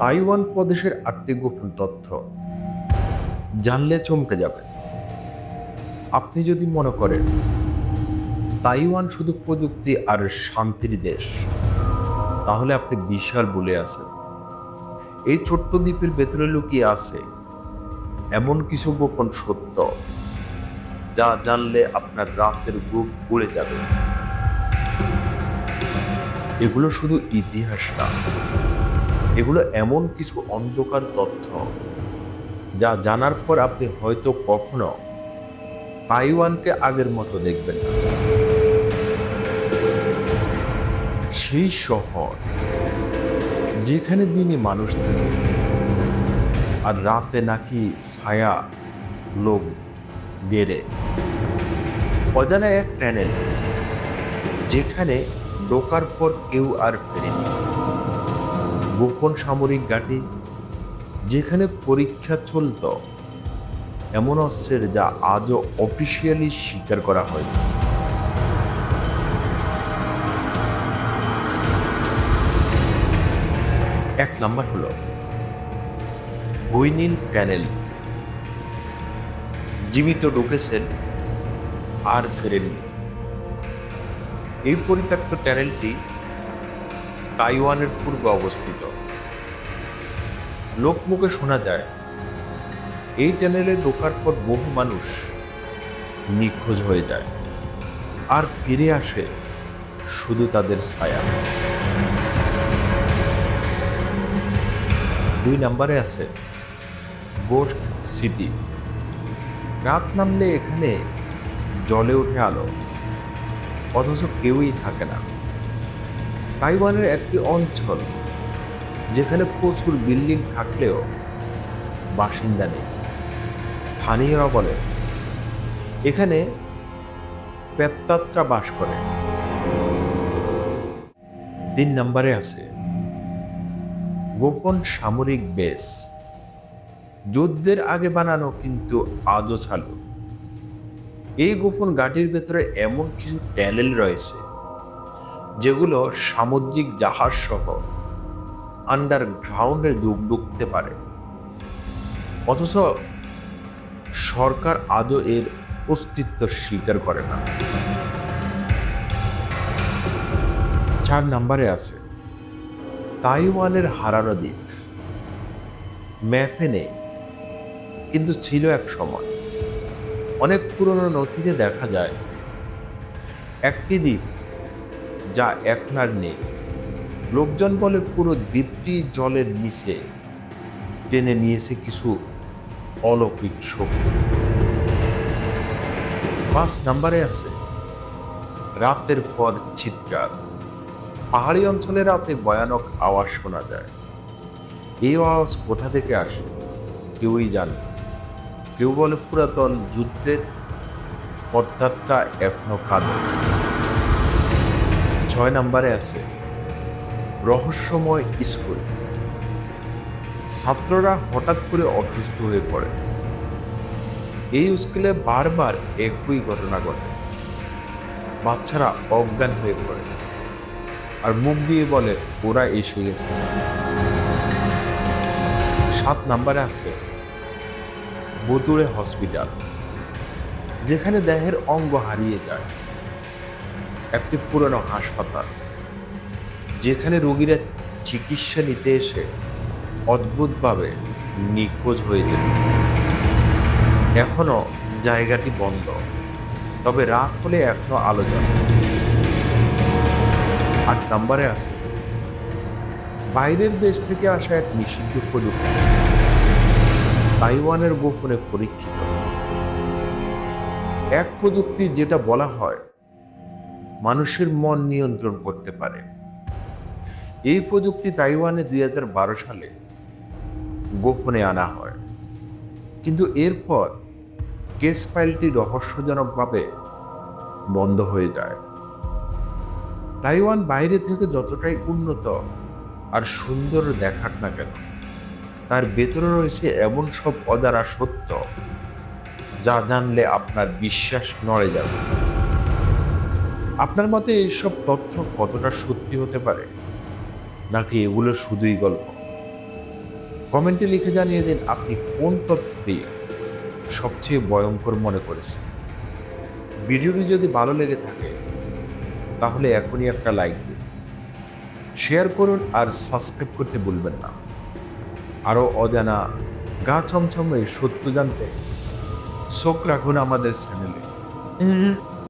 Taiwan প্রদেশের আটটি গোপন তথ্য। জানলে চমকে যাবে। আপনি যদি মনে করেন, তাইওয়ান শুধু প্রযুক্তি আর শান্তির দেশ, তাহলে আপনি বিশাল বলে আছেন। এই ছোট্ট দ্বীপের ভেতরে লুকিয়ে আছে এমন কিছু গোপন সত্য, যা জানলে আপনার রাতের বুক উড়ে যাবে। এগুলো শুধু ইতিহাস না এগুলো এমন কিছু অন্ধকার তথ্য যা জানার পর আপনি হয়তো কখনো তাইওয়ানকে আগের মতো দেখবেন না। সেই শহর যেখানে দিনে মানুষ থাকে আর রাতে নাকি ছায়া লোক বেড়ে। অজানা এক প্যানেল যেখানে ঢোকার পর কেউ আর ফেরেনি। গোপন সামরিক ঘাঁটি, যেখানে পরীক্ষা চলত, এমন অস্ত্রের যা আজও অফিসিয়ালি স্বীকার করা হয় এক নাম্বার হলো বইনিল প্যানেল জীবিত ঢুকেছেন আর ফেরেননি। এই পরিত্যক্ত ট্যানেলটি তাইওয়ানের পূর্বে অবস্থিত। লোকমুখে শোনা যায়, এই ট্যানেলে ঢোকার পর বহু মানুষ নিখোঁজ হয়ে যায় আর ফিরে আসে শুধু তাদের ছায়া। দুই নম্বরে আছে গোস্ট সিটি রাত নামলে এখানে জলে ওঠে আলো, অথচ কেউই থাকে না। তাইওয়ানের একটি অঞ্চল, যেখানে প্রচুর বিল্ডিং থাকলেও বাসিন্দা নেই। স্থানীয়রা বলে, এখানে পেত্তাত্রা বাস করে। তিন নম্বরে আছে, গোপন সামরিক বেস যুদ্ধের আগে বানানো কিন্তু আজও চালু। এই গোপন গাড়ির ভেতরে এমন কিছু ট্যানেল রয়েছে যেগুলো সামুদ্রিক জাহাজ সহ আন্ডারগ্রাউন্ডে ডুব ঢুকতে পারে। অথচ সরকার আদৌ এর অস্তিত্ব স্বীকার করে না। চার নম্বরে আছে, তাইওয়ানের হারানো দ্বীপ। ম্যাপে নেই কিন্তু ছিল এক সময়। অনেক পুরনো নথিতে দেখা যায়, একটি দ্বীপ যা এখন আর নেই। লোকজন বলে পুরো দ্বীপটি জলের নিচে। টেনে নিয়েছে কিছু অলৌকিক শক্তি। পাঁচ নাম্বারে আছে। রাতের পর চিৎকার পাহাড়ি অঞ্চলে রাতে ভয়ানক আওয়াজ শোনা যায়। এই আওয়াজ কোথা থেকে আসে? কেউই জানে কেউ বলে পুরাতন যুদ্ধের পর্দাটা এখনও কাঁদে। ছয় নম্বরে আছে, রহস্যময় স্কুল। ছাত্ররা হঠাৎ করে অসুস্থ হয়ে পড়ে। এই স্কুলে বারবার একই ঘটনা ঘটে। বাচ্চারা অজ্ঞান হয়ে পড়ে। আর মুখ দিয়ে বলে, ওরা এসে গেছে। সাত নাম্বারে আছে বতুড়ে হসপিটাল, যেখানে দেহের অঙ্গ হারিয়ে যায়। একটি পুরনো হাসপাতাল, যেখানে রোগীরা চিকিৎসা নিতে এসে অদ্ভুতভাবে নিখোঁজ হয়ে যেত। এখনও জায়গাটি বন্ধ, তবে রাত হলে এখনও আলো জ্বলে। আট নম্বরে আছে, বাইরের দেশ থেকে আসা এক নিষিদ্ধ প্রযুক্তি, তাইওয়ানের গোপনে পরীক্ষিত। এক প্রযুক্তি যেটা বলা হয় মানুষের মন নিয়ন্ত্রণ করতে পারে। এই প্রযুক্তি তাইওয়ানে দুই হাজার বারো সালে গোপনে আনা হয়। কিন্তু এরপর কেস ফাইলটি রহস্যজনকভাবে বন্ধ হয়ে যায়। তাইওয়ান বাইরে থেকে যতটাই উন্নত আর সুন্দর দেখাক না কেন, তার ভেতরে রয়েছে এমন সব অজানা সত্য, যা জানলে আপনার বিশ্বাস নড়ে যাবে। আপনার মতে এইসব তথ্য কতটা সত্যি হতে পারে? নাকি এগুলো শুধুই গল্প? কমেন্টে লিখে জানিয়ে দিন আপনি কোন তথ্যটি সবচেয়ে ভয়ঙ্কর মনে করেছেন। ভিডিওটি যদি ভালো লেগে থাকে, তাহলে এখনই একটা লাইক দিন। শেয়ার করুন আর সাবস্ক্রাইব করতে ভুলবেন না। আরও অজানা গা ছমছমে সত্য জানতে চোখ রাখুন আমাদের চ্যানেলে।